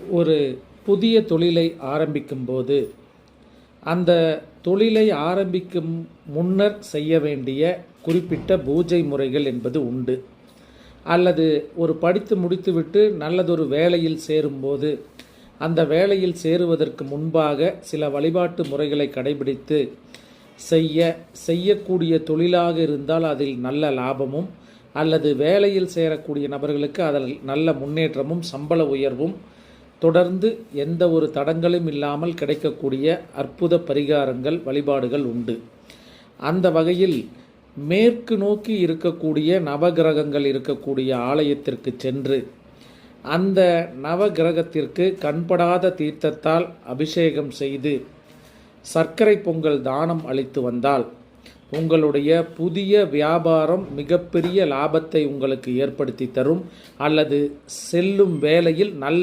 ஒரு புதிய தொழிலை ஆரம்பிக்கும்போது அந்த தொழிலை ஆரம்பிக்கும் முன்னர் செய்ய வேண்டிய குறிப்பிட்ட பூஜை முறைகள் என்பது உண்டு. அல்லது ஒரு படித்து முடித்துவிட்டு நல்லதொரு வேலையில் சேரும்போது அந்த வேலையில் சேருவதற்கு முன்பாக சில வழிபாட்டு முறைகளை கடைபிடித்து செய்ய செய்யக்கூடிய தொழிலாக இருந்தால் அதில் நல்ல லாபமும் அல்லது வேலையில் சேரக்கூடிய நபர்களுக்கு அதில் நல்ல முன்னேற்றமும் சம்பள உயர்வும் தொடர்ந்து எந்த ஒரு தடங்களும் இல்லாமல் கிடைக்கக்கூடிய அற்புத பரிகாரங்கள் வழிபாடுகள் உண்டு. அந்த வகையில் மேற்கு நோக்கி இருக்கக்கூடிய நவகிரகங்கள் இருக்கக்கூடிய ஆலயத்திற்கு சென்று அந்த நவகிரகத்திற்கு கண்படாத தீர்த்தத்தால் அபிஷேகம் செய்து சர்க்கரை பொங்கல் தானம் அளித்து வந்தால் உங்களுடைய புதிய வியாபாரம் மிகப்பெரிய லாபத்தை உங்களுக்கு ஏற்படுத்தி தரும். அல்லது செல்லும் வேலையில் நல்ல